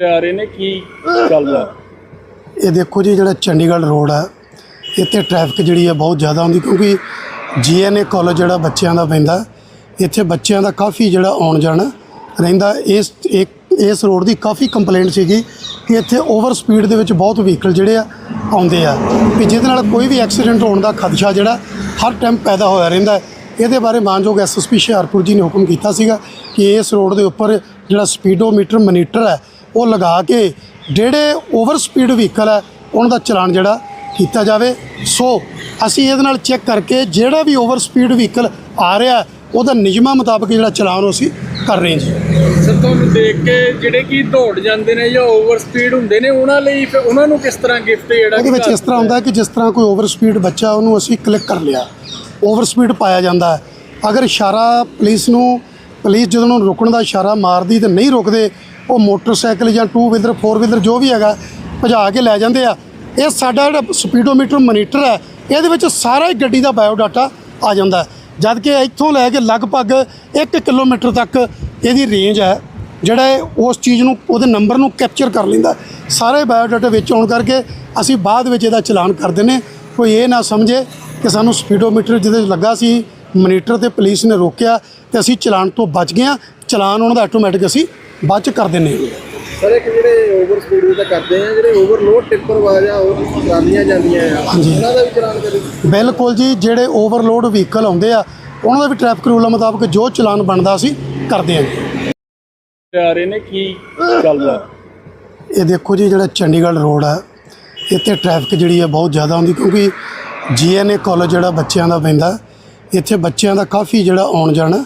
ਆ ਰਹੇ ਨੇ, ਕੀ ਚੱਲਦਾ ਇਹ ਦੇਖੋ ਜੀ, ਜਿਹੜਾ ਚੰਡੀਗੜ੍ਹ ਰੋਡ ਹੈ ਇੱਥੇ ਟ੍ਰੈਫਿਕ ਜਿਹੜੀ ਆ ਬਹੁਤ ਜ਼ਿਆਦਾ ਹੁੰਦੀ, ਕਿਉਂਕਿ ਜੀਐਨਏ ਕਾਲਜ ਜਿਹੜਾ ਬੱਚਿਆਂ ਦਾ ਪੈਂਦਾ, ਇੱਥੇ ਬੱਚਿਆਂ ਦਾ ਕਾਫੀ ਜਿਹੜਾ ਆਉਣ ਜਾਣ ਰਹਿੰਦਾ। ਇਸ ਇੱਕ ਇਸ ਰੋਡ ਦੀ ਕਾਫੀ ਕੰਪਲੇਂਟ ਸੀਗੀ ਕਿ ਇੱਥੇ ਓਵਰ ਸਪੀਡ ਦੇ ਵਿੱਚ ਬਹੁਤ ਵਹੀਕਲ ਜਿਹੜੇ ਆ ਆਉਂਦੇ ਆ। ਕਿ ਜਿਹਦੇ ਨਾਲ ਕੋਈ ਵੀ ਐਕਸੀਡੈਂਟ ਹੋਣ ਦਾ ਖਦਸ਼ਾ ਜਿਹੜਾ ਹਰ ਟਾਈਮ ਪੈਦਾ ਹੋਇਆ ਰਹਿੰਦਾ। ਇਹਦੇ ਬਾਰੇ ਮਾਨਯੋਗ ਐਸਐਸਪੀ ਹੁਸ਼ਿਆਰਪੁਰ ਜੀ ਨੇ ਹੁਕਮ ਕੀਤਾ ਸੀਗਾ ਕਿ ਇਸ ਰੋਡ ਦੇ ਉੱਪਰ ਜਿਹੜਾ ਸਪੀਡੋਮੀਟਰ ਮੋਨੀਟਰ ਹੈ ਉਹ ਲਗਾ ਕੇ ਜਿਹੜੇ ਓਵਰ ਸਪੀਡ ਵਹੀਕਲ ਹੈ ਉਹਨਾਂ ਦਾ ਚਲਾਨ ਜਿਹੜਾ ਕੀਤਾ ਜਾਵੇ। ਸੋ ਅਸੀਂ ਇਹਦੇ ਨਾਲ ਚੈੱਕ ਕਰਕੇ ਜਿਹੜਾ ਵੀ ਓਵਰ ਸਪੀਡ ਵਹੀਕਲ ਆ ਰਿਹਾ ਉਹਦਾ ਨਿਯਮਾਂ ਮੁਤਾਬਕ ਜਿਹੜਾ ਚਲਾਨ ਉਹ ਅਸੀਂ ਕਰ ਰਹੇ ਹਾਂ ਜੀ। ਸਰ ਤੁਹਾਨੂੰ ਦੇਖ ਕੇ ਜਿਹੜੇ ਕੀ ਦੌੜ ਜਾਂਦੇ ਨੇ ਜਾਂ ਓਵਰ ਸਪੀਡ ਹੁੰਦੇ ਨੇ ਉਹਨਾਂ ਲਈ ਫਿਰ ਉਹਨਾਂ ਨੂੰ ਕਿਸ ਤਰ੍ਹਾਂ ਗਿਫਟ ਜਿਹੜਾ ਉਹਦੇ ਵਿੱਚ ਇਸ ਤਰ੍ਹਾਂ ਹੁੰਦਾ ਕਿ ਜਿਸ ਤਰ੍ਹਾਂ ਕੋਈ ਓਵਰ ਸਪੀਡ ਬੱਚਾ ਉਹਨੂੰ ਅਸੀਂ ਕਲਿੱਕ ਕਰ ਲਿਆ। ਓਵਰ ਸਪੀਡ ਪਾਇਆ ਜਾਂਦਾ ਹੈ। ਅਗਰ ਇਸ਼ਾਰਾ ਪੁਲਿਸ ਨੂੰ ਪੁਲਿਸ ਜਦੋਂ ਉਹਨੂੰ ਰੁਕਣ ਦਾ ਇਸ਼ਾਰਾ ਮਾਰਦੀ ਤੇ ਨਹੀਂ ਰੁਕਦੇ ਉਹ ਮੋਟਰਸਾਈਕਲ ਜਾਂ ਟੂ ਵੀਲਰ ਫੋਰ ਵੀਲਰ ਜੋ ਵੀ ਹੈਗਾ, ਭਜਾ ਕੇ ਲੈ ਜਾਂਦੇ ਆ। ਇਹ ਸਾਡਾ ਜਿਹੜਾ ਸਪੀਡੋਮੀਟਰ ਮੋਨੀਟਰ ਹੈ, ਇਹਦੇ ਵਿੱਚ ਸਾਰਾ ਹੀ ਗੱਡੀ ਦਾ ਬਾਇਓਡਾਟਾ ਆ ਜਾਂਦਾ ਹੈ। ਜਦ ਕਿ ਇੱਥੋਂ ਲੈ ਕੇ ਲਗਭਗ 1 ਕਿਲੋਮੀਟਰ ਤੱਕ ਇਹਦੀ ਰੇਂਜ ਹੈ, ਜਿਹੜਾ ਇਹ ਉਸ ਚੀਜ਼ ਨੂੰ, ਉਹਦੇ ਨੰਬਰ ਨੂੰ ਕੈਪਚਰ ਕਰ ਲੈਂਦਾ ਸਾਰੇ ਬਾਇਓਡਾਟਾ ਵਿੱਚ ਆਉਣ ਕਰਕੇ ਅਸੀਂ ਬਾਅਦ ਵਿੱਚ ਇਹਦਾ ਚਲਾਨ ਕਰ ਦਿੰਨੇ ਕੋਈ ਇਹ ਨਾ ਸਮਝੇ ਕਿ ਸਾਨੂੰ ਸਪੀਡੋਮੀਟਰ ਜਿਹਦੇ ਲੱਗਾ ਸੀ ਮੋਨੀਟਰ ਤੇ ਪੁਲਿਸ ਨੇ ਰੋਕਿਆ ਤੇ ਅਸੀਂ ਚਲਾਨ ਤੋਂ ਬਚ ਗਏ ਹਾਂ। ਚਲਾਨ ਉਹਨਾਂ ਦਾ ਆਟੋਮੈਟਿਕ ਅਸੀਂ ਬਾਅਦ ਚ ਕਰ ਦਿੰਨੇ ਹਾਂ। ਸਰ ਇੱਕ ਜਿਹੜੇ ਓਵਰ ਸਪੀਡ ਤਾਂ ਕਰਦੇ ਆ ਜਿਹੜੇ ਓਵਰਲੋਡ ਟਿੱਪਰ ਵਾਜਾ ਉਹ ਟਰਾਲੀਆਂ ਜਾਂਦੀਆਂ ਆ। ਉਹਨਾਂ ਦਾ ਵੀ ਚਲਾਨ ਕਰੀ ਬਿਲਕੁਲ ਜੀ ਜਿਹੜੇ ਓਵਰਲੋਡ ਵਹੀਕਲ ਆਉਂਦੇ ਆ ਉਹਨਾਂ ਦਾ ਵੀ ਟ੍ਰੈਫਿਕ ਰੂਲਾਂ ਮੁਤਾਬਕ ਜੋ ਚਲਾਨ ਬਣਦਾ ਅਸੀਂ ਕਰਦੇ ਹਾਂ। ਜੀ ਆ ਰਹੇ ਨੇ ਕੀ ਚੱਲਦਾ ਇਹ ਦੇਖੋ ਜੀ ਜਿਹੜਾ ਚੰਡੀਗੜ੍ਹ ਰੋਡ ਹੈ ਇੱਥੇ ਟ੍ਰੈਫਿਕ ਜਿਹੜੀ ਹੈ ਬਹੁਤ ਜ਼ਿਆਦਾ ਹੁੰਦੀ ਕਿਉਂਕਿ ਜੀਐਨਏ ਕਾਲਜ ਜਿਹੜਾ ਬੱਚਿਆਂ ਦਾ ਪੈਂਦਾ ਇੱਥੇ ਬੱਚਿਆਂ ਦਾ ਕਾਫੀ ਜਿਹੜਾ ਆਉਣ ਜਾਣਾ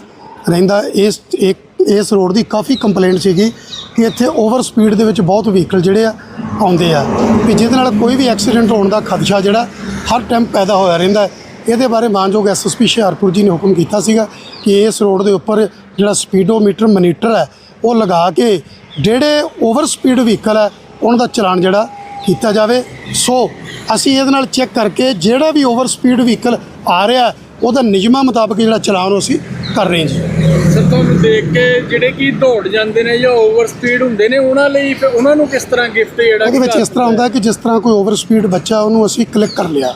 ਰਹਿੰਦਾ ਇਸ ਇੱਕ ਇਸ ਰੋਡ ਦੀ ਕਾਫੀ ਕੰਪਲੇਂਟ ਸੀਗੀ ਕਿ ਇੱਥੇ ਓਵਰ ਸਪੀਡ ਦੇ ਵਿੱਚ ਬਹੁਤ ਵਹੀਕਲ ਜਿਹੜੇ ਆ ਆਉਂਦੇ ਆ। ਕਿ ਜਿਹਦੇ ਨਾਲ ਕੋਈ ਵੀ ਐਕਸੀਡੈਂਟ ਹੋਣ ਦਾ ਖਦਸ਼ਾ ਜਿਹੜਾ ਹਰ ਟਾਈਮ ਪੈਦਾ ਹੋਇਆ ਰਹਿੰਦਾ ਇਹਦੇ ਬਾਰੇ ਮਾਨਯੋਗ ਐਸਐਸਪੀ ਹੁਸ਼ਿਆਰਪੁਰ ਜੀ ਨੇ ਹੁਕਮ ਕੀਤਾ ਸੀਗਾ ਕਿ ਇਸ ਰੋਡ ਦੇ ਉੱਪਰ ਜਿਹੜਾ ਸਪੀਡੋਮੀਟਰ ਮਨੀਟਰ ਹੈ, ਉਹ ਲਗਾ ਕੇ ਜਿਹੜੇ ਓਵਰ ਸਪੀਡ ਵਹੀਕਲ ਹੈ, ਉਹਨਾਂ ਦਾ ਚਲਾਨ ਜਿਹੜਾ ਕੀਤਾ ਜਾਵੇ। ਸੋ ਅਸੀਂ ਇਹਦੇ ਨਾਲ ਚੈੱਕ ਕਰਕੇ ਜਿਹੜਾ ਵੀ ਓਵਰ ਸਪੀਡ ਵਹੀਕਲ ਆ ਰਿਹਾ ਉਹਦਾ ਨਿਯਮਾਂ ਮੁਤਾਬਕ ਜਿਹੜਾ ਚਲਾਨ ਉਹ ਅਸੀਂ ਕਰ ਰਹੇ ਜੀ। ਸਰ ਤੁਹਾਨੂੰ ਦੇਖ ਕੇ ਜਿਹੜੇ ਕੀ ਦੌੜ ਜਾਂਦੇ ਨੇ ਜਾਂ ਓਵਰ ਸਪੀਡ ਹੁੰਦੇ ਨੇ ਉਹਨਾਂ ਲਈ ਫਿਰ ਉਹਨਾਂ ਨੂੰ ਕਿਸ ਤਰ੍ਹਾਂ ਗਿਫਟ ਜਿਹੜਾ ਉਹਦੇ ਵਿੱਚ ਇਸ ਤਰ੍ਹਾਂ ਹੁੰਦਾ ਕਿ ਜਿਸ ਤਰ੍ਹਾਂ ਕੋਈ ਓਵਰ ਸਪੀਡ ਬੱਚਾ ਉਹਨੂੰ ਅਸੀਂ ਕਲਿੱਕ ਕਰ ਲਿਆ।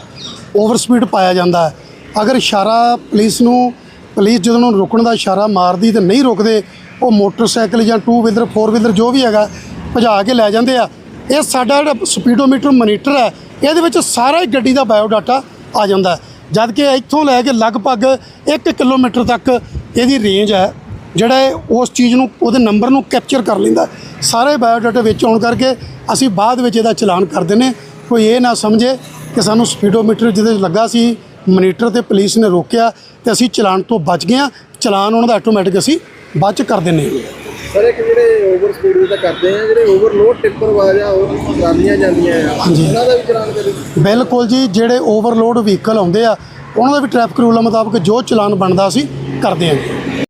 ਓਵਰ ਸਪੀਡ ਪਾਇਆ ਜਾਂਦਾ ਹੈ। ਅਗਰ ਇਸ਼ਾਰਾ ਪੁਲਿਸ ਨੂੰ ਪੁਲਿਸ ਜਦੋਂ ਉਹਨੂੰ ਰੁਕਣ ਦਾ ਇਸ਼ਾਰਾ ਮਾਰਦੀ ਤੇ ਨਹੀਂ ਰੁਕਦੇ ਉਹ ਮੋਟਰਸਾਈਕਲ ਜਾਂ ਟੂ ਵੀਲਰ ਫੋਰ ਵੀਲਰ ਜੋ ਵੀ ਹੈਗਾ ਭਜਾ ਕੇ ਲੈ ਜਾਂਦੇ ਆ। ਇਹ ਸਾਡਾ ਜਿਹੜਾ ਸਪੀਡੋਮੀਟਰ ਮੋਨੀਟਰ ਹੈ ਇਹਦੇ ਵਿੱਚ ਸਾਰਾ ਹੀ ਗੱਡੀ ਦਾ ਬਾਇਓਡਾਟਾ ਆ ਜਾਂਦਾ ਹੈ। ਜਦ ਕਿ ਇੱਥੋਂ ਲੈ ਕੇ ਲਗਭਗ 1 ਕਿਲੋਮੀਟਰ ਤੱਕ ਇਹਦੀ ਰੇਂਜ ਹੈ, ਜਿਹੜਾ ਉਸ ਚੀਜ਼ ਨੂੰ, ਉਹਦੇ ਨੰਬਰ ਨੂੰ ਕੈਪਚਰ ਕਰ ਲੈਂਦਾ ਸਾਰੇ ਬਾਇਓਡਾਟਾ ਵਿੱਚ ਆਉਣ ਕਰਕੇ ਅਸੀਂ ਬਾਅਦ ਵਿੱਚ ਇਹਦਾ ਚਲਾਨ ਕਰ ਦਿੰਨੇ ਕੋਈ ਇਹ ਨਾ ਸਮਝੇ ਕਿ ਸਾਨੂੰ ਸਪੀਡੋਮੀਟਰ ਜਿਹਦੇ ਲੱਗਾ ਸੀ ਮਨੀਟਰ ਤੇ ਪੁਲਿਸ ਨੇ ਰੋਕਿਆ ਤੇ ਅਸੀਂ ਚਲਾਨ ਤੋਂ ਬਚ ਗਏ ਹਾਂ। ਚਲਾਨ ਉਹਨਾਂ ਦਾ ਆਟੋਮੈਟਿਕ ਅਸੀਂ ਬਚ ਕਰ ਦਿੰਨੇ ਸਰ ਇੱਕ ਜਿਹੜੇ ਓਵਰ ਸਪੀਡ ਤਾਂ ਕਰਦੇ ਆ ਜਿਹੜੇ ਓਵਰਲੋਡ ਟਿੱਪਰ ਵਾਜਾ ਉਹ ਟਰਾਲੀਆਂ ਜਾਂਦੀਆਂ ਆ। ਉਹਨਾਂ ਦਾ ਵੀ ਚਲਾਨ ਕਰੀ ਬਿਲਕੁਲ ਜੀ ਜਿਹੜੇ ਓਵਰਲੋਡ ਵਹੀਕਲ ਆਉਂਦੇ ਆ ਉਹਨਾਂ ਦਾ ਵੀ ਟ੍ਰੈਫਿਕ ਰੂਲਾਂ ਮੁਤਾਬਕ ਜੋ ਚਲਾਨ ਬਣਦਾ ਅਸੀਂ ਕਰਦੇ ਹਾਂ।